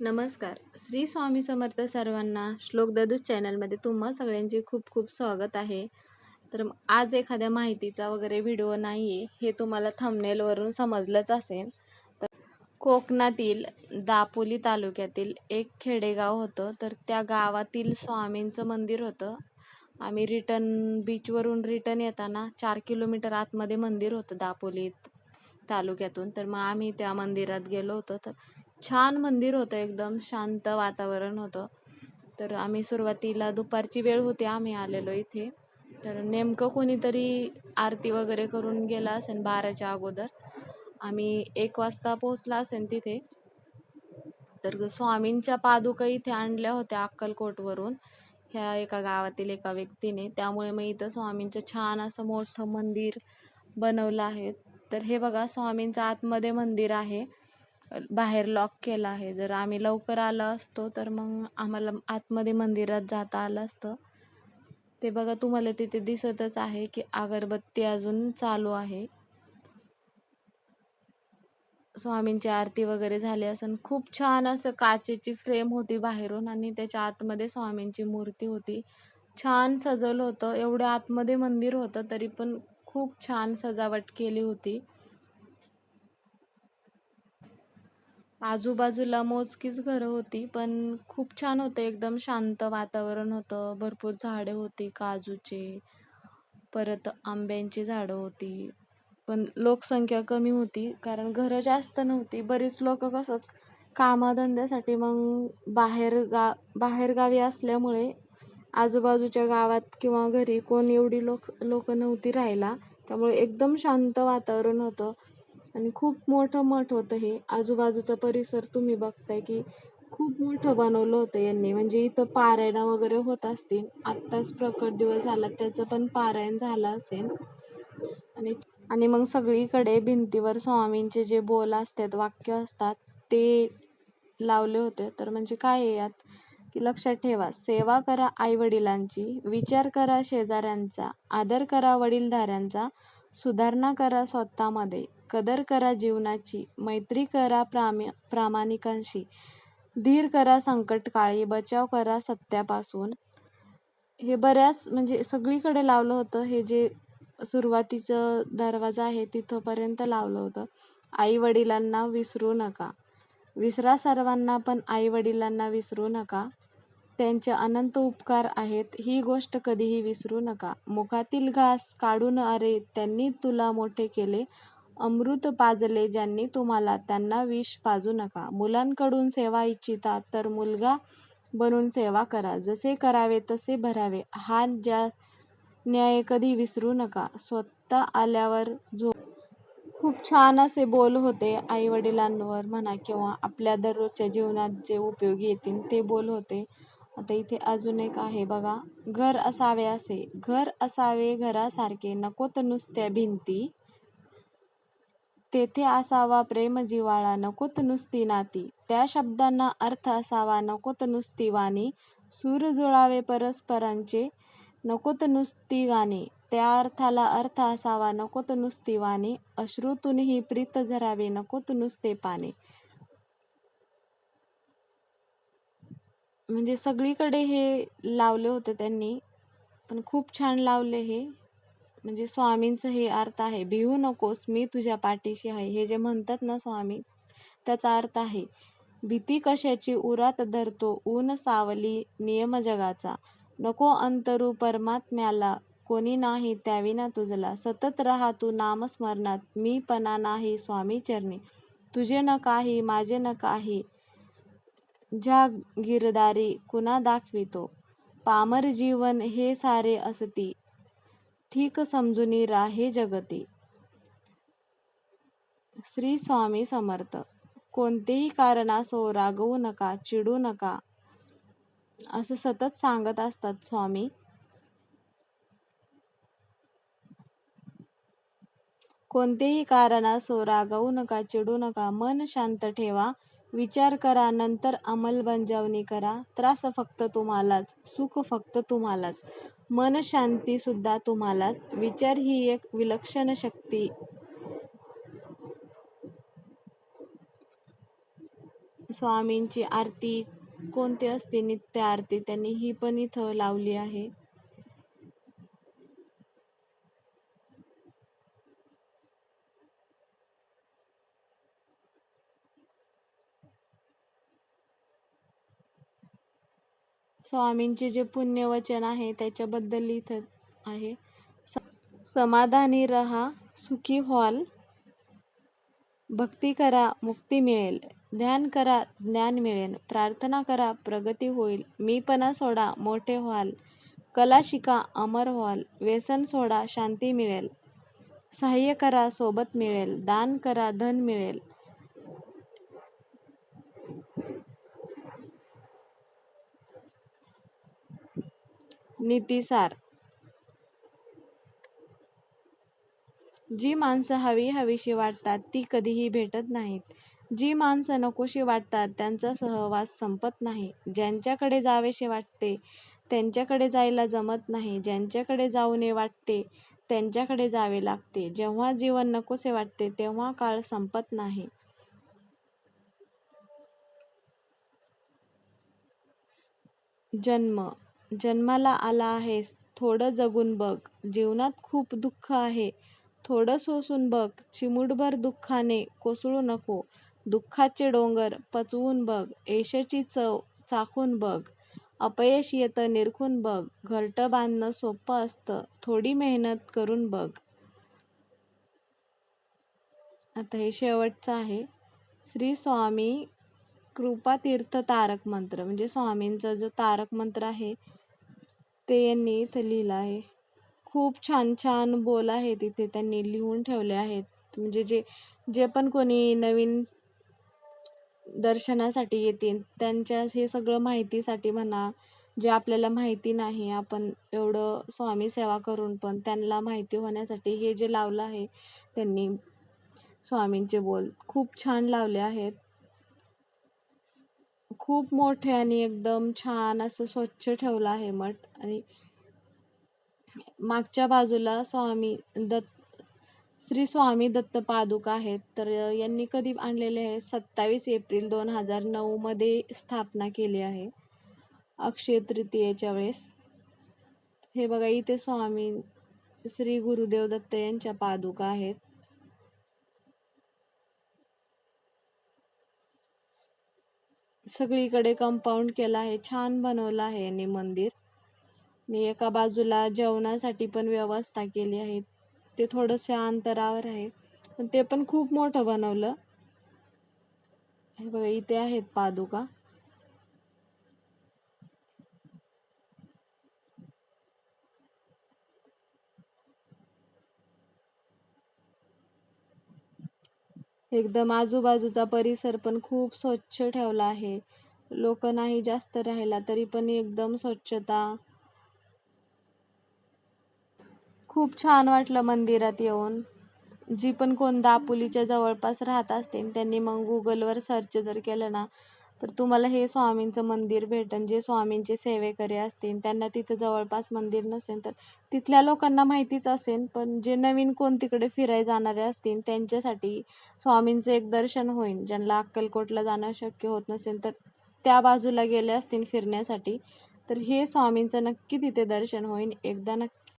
नमस्कार. श्री स्वामी समर्थ सर्वांना श्लोक ददूज चॅनलमध्ये तुम्हा सगळ्यांचे खूप खूप स्वागत आहे. तर आज एखाद्या माहितीचा वगैरे व्हिडिओ नाही आहे हे तुम्हाला थंबनेलवरून समजलंच असेल. तर कोकणातील दापोली तालुक्यातील एक खेडेगाव होतं तर त्या गावातील स्वामींचं मंदिर होतं. आम्ही रिटर्न बीचवरून रिटर्न येताना चार किलोमीटर आतमध्ये मंदिर होतं दापोली तालुक्यातून. तर मग आम्ही त्या मंदिरात गेलो होतो. तर छान मंदिर होतं एकदम शांत वातावरण होतं. तर आम्ही सुरुवातीला दुपारची वेळ होती आम्ही आलेलो इथे. तर नेमकं कोणीतरी आरती वगैरे करून गेला असेल बाराच्या अगोदर. आम्ही एक वाजता पोहोचला असेल तिथे. तर स्वामींच्या पादुका इथे आणल्या होत्या अक्कलकोटवरून ह्या एका गावातील एका व्यक्तीने. त्यामुळे मग इथं स्वामींचं छान असं मोठं मंदिर बनवलं आहे. तर हे बघा स्वामींचं आतमध्ये मंदिर आहे. बाहेर लॉक केला आहे. जर आम्ही लवकर आलो असतो तर मग आम्हाला आतमध्ये मंदिरात जाता आलं असतं. ते बघा तुम्हाला तिथे दिसतच आहे की अगरबत्ती अजून चालू आहे. स्वामींची आरती वगैरे झाली असून. खूप छान असं काचेची फ्रेम होती बाहेरून आणि त्याच्या आतमध्ये स्वामींची मूर्ती होती. छान सजवलं होतं. एवढ्या आतमध्ये मंदिर होतं तरी पण खूप छान सजावट केली होती. आजूबाजूला मोजकीच घरं होती पण खूप छान होतं. एकदम शांत वातावरण होतं. भरपूर झाडे होती काजूचे. परत आंब्यांची झाडं होती. पण लोकसंख्या कमी होती कारण घरं जास्त नव्हती. बरीच लोक कसं कामाधंद्यासाठी मग बाहेर गा बाहेरगावी असल्यामुळे आजूबाजूच्या गावात किंवा घरी कोण एवढी लोक लोक नव्हती राहायला. त्यामुळे एकदम शांत वातावरण होतं. आणि खूप मोठं मठ होतं हे. आजूबाजूचा परिसर तुम्ही बघताय की खूप मोठं बनवलं होतं यांनी. म्हणजे इथं पारायणं वगैरे होत असतील. आत्ताच प्रकट दिवस झाला त्याचं पण पारायण झालं असेल. आणि आणि मग सगळीकडे भिंतीवर स्वामींचे जे बोल असतात वाक्य असतात ते लावले होते. तर म्हणजे काय आहे यात? की लक्षात ठेवा सेवा करा आईवडिलांची विचार करा शेजाऱ्यांचा आदर करा वडीलधाऱ्यांचा सुधारणा करा स्वतःमध्ये. कदर करा जीवनाची. मैत्री करा प्राम प्रामाणिकांशी. धीर करा संकटकाळी बचाव करा सत्यापासून. हे बऱ्याच म्हणजे सगळीकडे लावलं होतं. हे जे सुरुवातीचं दरवाजा आहे तिथंपर्यंत लावलं होतं. आई वडिलांना विसरू नका. विसरा सर्वांना पण आई वडिलांना विसरू नका. त्यांचे अनंत उपकार आहेत ही गोष्ट कधीही विसरू नका. मुखातील घास काढून अरे त्यांनी तुला मोठे केले. अमृत पाजले ज्यांनी तुम्हाला त्यांना विष पाजू नका. मुलांकडून सेवा इच्छिता तर मुलगा बनून सेवा करा. जसे करावे तसे भरावे. हा ज्या न्याय कधी विसरू नका. स्वतः आल्यावर झोप. खूप छान असे बोल होते आई वडिलांवर म्हणा किंवा आपल्या दररोजच्या जीवनात जे उपयोगी येतील ते बोल होते. आता इथे अजून एक आहे बघा. घर असावे असे. घर असावे घरासारखे. नकोत नुसत्या भिंती. तेथे असावा प्रेम जिवाळा नकोत नुसती नाती. त्या शब्दांना अर्थ असावा. नकोत नुसती वाणी. सूर जुळावे परस्परांचे. नकोत नुसती गाणी. त्या अर्थाला अर्थ असावा. नकोत नुसती वाणी. अश्रूतूनही प्रीत झरावे. नकोत नुसते पाने म्हणजे सगळीकडे हे लावले होते त्यांनी. पण खूप छान लावले हे. म्हणजे स्वामींचं हे अर्थ आहे भिवू नकोस मी तुझ्या पाठीशी आहे. हे जे म्हणतात ना स्वामी त्याचा अर्थ आहे भीती कशाची? उरात धरतो ऊन सावली नियम जगाचा. नको अंतरू परमात्म्याला कोणी नाही त्याविना तुझला. सतत राहा तू नामस्मरणात मी पणा नाही स्वामी चरणी. तुझे न काही माझे न काही जहागीरदारी गिरदारी कुणा दाखवितो? पामर जीवन हे सारे असती. ठीक समजुनी राहे जगती. श्री स्वामी समर्थ. कोणतेही कारण रागवू नका चिडू नका. असं सतत सांगत असतात स्वामी. कोणतेही कारण रागवू नका चिडू नका. मन शांत ठेवा. विचार करा नंतर अंमलबजावणी करा. त्रास फक्त तुम्हालाच सुख फक्त तुम्हालाच मन शांती सुद्धा तुम्हालाच. विचार ही एक विलक्षण शक्ती. स्वामींची आरती कोणती असते? नित्य आरती त्यांनी ही पण इथं लावली आहे. स्वामींचे जे पुण्यवचन आहे त्याच्याबद्दल लिहित आहे. स- समाधानी रहा सुखी व्हाल. भक्ती करा मुक्ती मिळेल. ध्यान करा ज्ञान मिळेल. प्रार्थना करा प्रगती होईल. मीपणा सोडा मोठे व्हाल. कला शिका अमर व्हाल. व्यसन सोडा शांती मिळेल. सहाय्य करा सोबत मिळेल. दान करा धन मिळेल. नीतिसार जी माणसं हवी हवीशी वाटतात ती कधीही भेटत नाहीत. जी माणसं नकोशी वाटतात त्यांचा सहवास संपत नाही. ज्यांच्याकडे जावेसे वाटते त्यांच्याकडे जायला जमत नाही. ज्यांच्याकडे जाऊने वाटते त्यांच्याकडे जावे लागते. जेव्हा जीवन नकोसे वाटते तेव्हा काळ संपत नाही. जन्म जन्माला आला आहेस थोडं जगून बघ. जीवनात खूप दुःख आहे. थोडं सोसून बघ. चिमुटभर दुःखाने कोसळू नको. दुःखाचे डोंगर पचवून बघ. यशाची चव चाखून बघ. अपयश येतं निरखून बघ. घरटं बांधणं सोपं असतं. थोडी मेहनत करून बघ. आता हे शेवटचं आहे. श्री स्वामी कृपातीर्थ तारक मंत्र. म्हणजे स्वामींचा जो तारक मंत्र आहे ते यांनी इथं लिहिलं आहे. खूप छान छान बोल आहे तिथे त्यांनी लिहून ठेवले आहेत. म्हणजे जे जे पण कोणी नवीन दर्शनासाठी येतील त्यांच्या हे सगळं माहितीसाठी म्हणा जे आपल्याला माहिती नाही आपण एवढं स्वामी सेवा करून पण त्यांना माहिती होण्यासाठी हे जे लावलं आहे त्यांनी स्वामींचे बोल खूप छान लावले आहेत. खूप मोठे आणि एकदम छान असं स्वच्छ ठेवलं आहे मठ. आणि मागच्या बाजूला स्वामी दत्त श्री स्वामी दत्त पादुका आहेत. तर यांनी कधी आणलेले आहे? सत्तावीस एप्रिल दोन हजार नऊमध्ये स्थापना केली आहे. अक्षय तृतीयेच्या वेळेस. हे बघा इथे स्वामी श्री गुरुदेव दत्त यांच्या पादुका आहेत. सगळीकडे कंपाऊंड केलं आहे. छान बनवलं आहे यांनी मंदिर. आणि एका बाजूला जेवणासाठी पण व्यवस्था केली आहे. ते थोडंसं अंतरावर आहे. पण ते पण खूप मोठं बनवलं. हे बघा इथे आहेत पादुका. एकदम आजूबाजूचा परिसर पण खूप स्वच्छ ठेवला आहे. लोक नाही जास्त राहिला तरी पण एकदम स्वच्छता. खूप छान वाटलं मंदिरात येऊन. जी पण कोण दापोलीच्या जवळपास राहत असतील त्यांनी मग गुगलवर सर्च जर केलं ना तर तुम्हाला हे स्वामींचं मंदिर भेटन जे स्वामींचे सेवेकरी असतील त्यांना तिथं जवळपास मंदिर नसेल तर तिथल्या लोकांना माहितीच असेल पण जे नवीन कोण तिकडे फिरायला जाणारे असतील त्यांच्यासाठी स्वामींचं एक दर्शन होईल ज्यांना अक्कलकोटला जाणं शक्य होत नसेल तर त्या बाजूला गेले असतील फिरण्यासाठी तर हे स्वामींचं नक्की तिथे दर्शन होईल एकदा नक्की